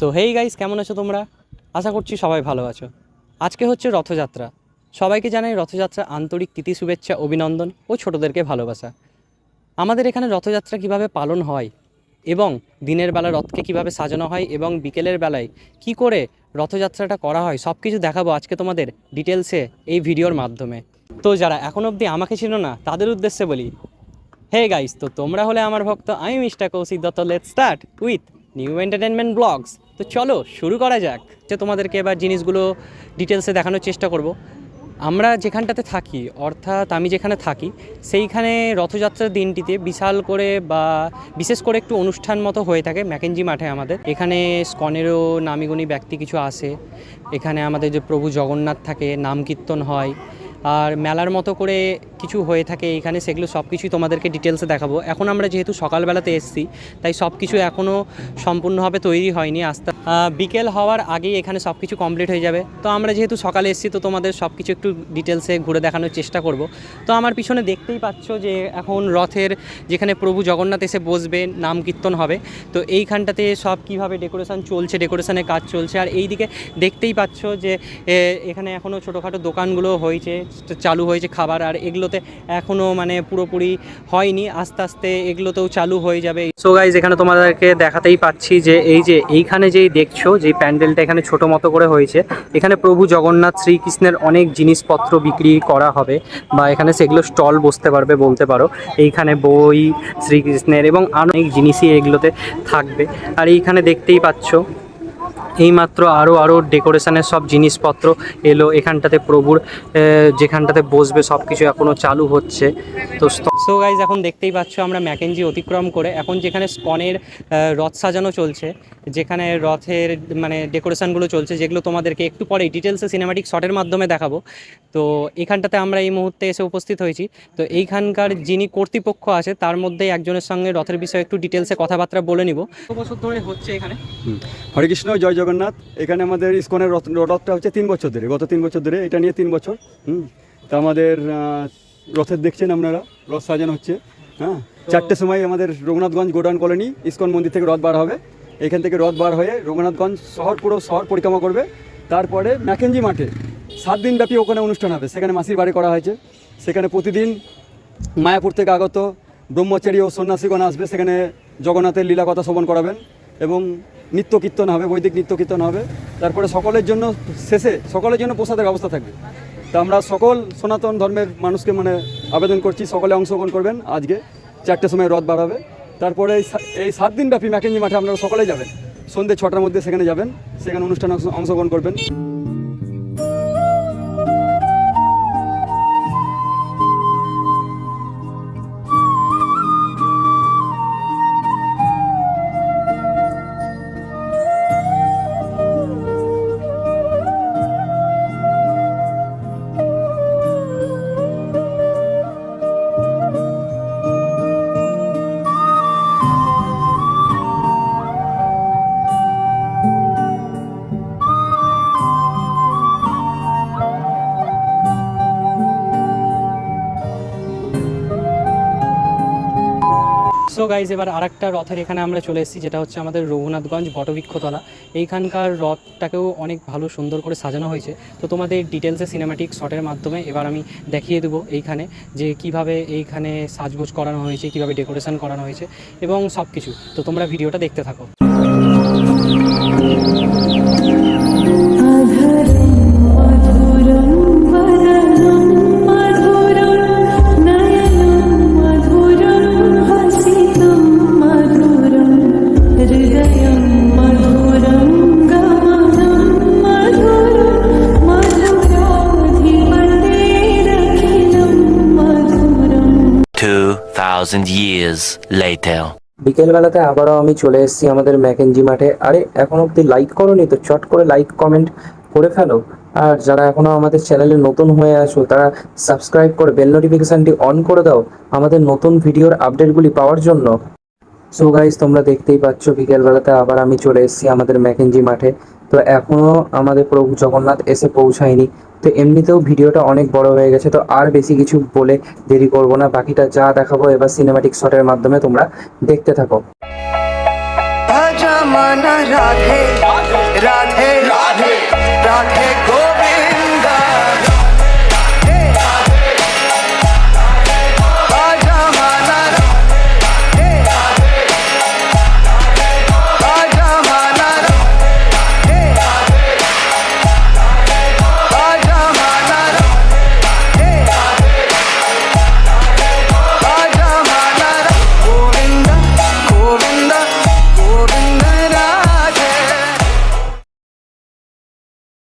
So hey guys কেমন আছো তোমরা? আশা করছি সবাই ভালো আছো। আজকে হচ্ছে রথযাত্রা। সবাইকে জানাই রথযাত্রা আন্তরিক প্রীতি, শুভেচ্ছা, অভিনন্দন ও ছোটদেরকে ভালোবাসা। আমাদের এখানে রথযাত্রা কীভাবে পালন হয় এবং দিনের বেলা রথকে কীভাবে সাজানো হয় এবং বিকেলের বেলায় কি করে রথযাত্রাটা করা হয় সব কিছু দেখাবো আজকে তোমাদের ডিটেলসে এই ভিডিওর মাধ্যমে। তো যারা এখন অবধি আমাকে ছিল না, তাদের উদ্দেশ্যে বলি হে গাইস তো তোমরা হলে আমার ভক্ত, আমি mister Koushik Dutta let start with new entertainment blogs তো চলো, শুরু করা যাক। যে তোমাদেরকে এবার জিনিসগুলো ডিটেলসে দেখানোর চেষ্টা করব। আমরা যেখানটাতে থাকি, অর্থাৎ আমি যেখানে থাকি, সেইখানে রথযাত্রার দিনটিতে বিশাল করে বা বিশেষ করে একটু অনুষ্ঠান মতো হয়ে থাকে ম্যাকেঞ্জি মাঠে আমাদের। এখানে স্কনেরও নামিগুনি ব্যক্তি কিছু আসে। এখানে আমাদের যে প্রভু জগন্নাথ থাকে, নাম কীর্তন হয়। আর মেলার মতো করে কিছু হয়ে থাকে এখানে, সেগুলো সব কিছুই তোমাদেরকে ডিটেলসে দেখাবো। এখন আমরা যেহেতু সকালবেলাতে এসেছি, তাই সব কিছু এখনও সম্পূর্ণভাবে তৈরি হয়নি। আস্তে বিকেল হওয়ার আগেই এখানে সব কিছু কমপ্লিট হয়ে যাবে। তো আমরা যেহেতু সকালে এসেছি, তো তোমাদের সব কিছু একটু ডিটেলসে ঘুরে দেখানোর চেষ্টা করব। তো আমার পিছনে দেখতেই পাচ্ছ যে এখন রথের যেখানে প্রভু জগন্নাথ এসে বসবে, নাম কীর্তন হবে। তো এইখানটাতে সব কীভাবে ডেকোরেশন চলছে ডেকোরেশনের কাজ চলছে। আর এইদিকে দেখতেই পাচ্ছ যে এখানে এখনও ছোটোখাটো দোকানগুলো হয়েছে চালু হয়েছে খাবার। আর এগুলোতে এখনও মানে পুরোপুরি হয়নি, আস্তে আস্তে এগুলোতেও চালু হয়ে যাবে। সো গাইজ এখানে তোমাদেরকে দেখাতেই পাচ্ছি যে, এই যে এইখানে যেই দেখছ যে প্যান্ডেলটা এখানে ছোট মতো করে হয়েছে। এখানে প্রভু জগন্নাথ শ্রীকৃষ্ণের অনেক জিনিসপত্র বিক্রি করা হবে বা এখানে সেগুলো স্টল বসতে পারবে বলতে পারো। এইখানে বই, শ্রীকৃষ্ণের এবং অনেক জিনিসই এগুলোতে থাকবে। আর এইখানে দেখতেই পাচ্ছ এইমাত্র আরও আরও ডেকোরেশনের সব জিনিসপত্র এলো এখানটাতে প্রভুর যেখানটাতে বসবে সব কিছু এখনও চালু হচ্ছে। তো সো গাইজ এখন দেখতেই পাচ্ছ আমরা ম্যাকেনজি অতিক্রম করে এখন যেখানে স্কনের রথ সাজানো চলছে, যেখানে রথের মানে ডেকোরেশনগুলো চলছে, যেগুলো তোমাদেরকে একটু পরে ডিটেলসে সিনেমাটিক শটের মাধ্যমে দেখাবো। তো এখানটাতে আমরা এই মুহূর্তে এসে উপস্থিত হয়েছি। তো এইখানকার যিনি কর্তৃপক্ষ আছে, তার মধ্যে একজনের সঙ্গে রথের বিষয়ে একটু ডিটেলসে কথাবার্তা বলে নিব। বছর ধরে হচ্ছে এখানে। হরে কৃষ্ণ, জয় জগন্নাথ। এখানে আমাদের ইস্কনের রথ রথটা হচ্ছে তিন বছর ধরে গত তিন বছর ধরে এটা নিয়ে তিন বছর হুম। তা আমাদের রথের দেখছেন আপনারা রথ সাজানো হচ্ছে হ্যাঁ। চারটের সময় আমাদের রঘুনাথগঞ্জ গোডাউন কলোনি ইস্কন মন্দির থেকে রথ বার হবে। এখান থেকে রথ বার হয়ে রঘুনাথগঞ্জ শহর পুরো শহর পরিক্রমা করবে। তারপরে ম্যাকেঞ্জি মাঠে সাত দিন ব্যাপী ওখানে অনুষ্ঠান হবে সেখানে মাসির বাড়ি করা হয়েছে। সেখানে প্রতিদিন মায়াপুর থেকে আগত ব্রহ্মচারী ও সন্ন্যাসীগণ আসবে সেখানে জগন্নাথের লীলা কথা শ্রবণ করাবেন। এবং নিত্য কীর্তন হবে, বৈদিক নিত্য কীর্তন হবে। তারপরে সকলের জন্য শেষে সকলের জন্য প্রসাদের ব্যবস্থা থাকবে। তা আমরা সকল সনাতন ধর্মের মানুষকে মানে আবেদন করছি, সকলে অংশগ্রহণ করবেন আজকে। চারটের সময় রথ বাড়াবে তারপরে এই সাত দিন ব্যাপী ম্যাকেঞ্জি মাঠে আপনারা সকলে যাবেন। সন্ধ্যে ছটার মধ্যে সেখানে যাবেন, সেখানে অনুষ্ঠানে অংশগ্রহণ করবেন। সো গাইজ এবার আরেকটা রথের এখানে আমরা চলে এসেছি, যেটা হচ্ছে আমাদের রঘুনাথগঞ্জ বটবৃক্ষতলা। এইখানকার রথটাকেও অনেক ভালো সুন্দর করে সাজানো হয়েছে। তো তোমাদের ডিটেলসে সিনেমাটিক শটের মাধ্যমে এবার আমি দেখিয়ে দেবো এইখানে যে কীভাবে এইখানে সাজগোজ করানো হয়েছে, কীভাবে ডেকোরেশন করানো হয়েছে এবং সব কিছু তো তোমরা ভিডিওটা দেখতে থাকো। 2,000 years later. বিকেলবেলাতে আবারও আমি চলে এসেছি আমাদের ম্যাকেনজি মাঠে। আরে এখন অব্দি লাইক করোনি তো? চট করে লাইক কমেন্ট করে ফেলো। আর যারা এখনও আমাদের চ্যানেলে নতুন হয়ে আসো তারা সাবস্ক্রাইব করে বেল নোটিফিকেশনটি অন করে দাও আমাদের নতুন ভিডিওর আপডেটগুলি পাওয়ার জন্য। সো গাইজ তোমরা দেখতেই পাচ্ছ বিকেলবেলাতে আবার আমি চলে এসেছি আমাদের ম্যাকেনজি মাঠে। তো এখনও আমাদের প্রভু জগন্নাথ এসে পৌঁছায়নি। তো এমনিতেও ভিডিওটা অনেক বড় হয়ে গেছে, তো আর বেশি কিছু বলে দেরি করব না। বাকিটা যা দেখাবো এবার সিনেমাটিক শটের মাধ্যমে তোমরা দেখতে থাকো। भज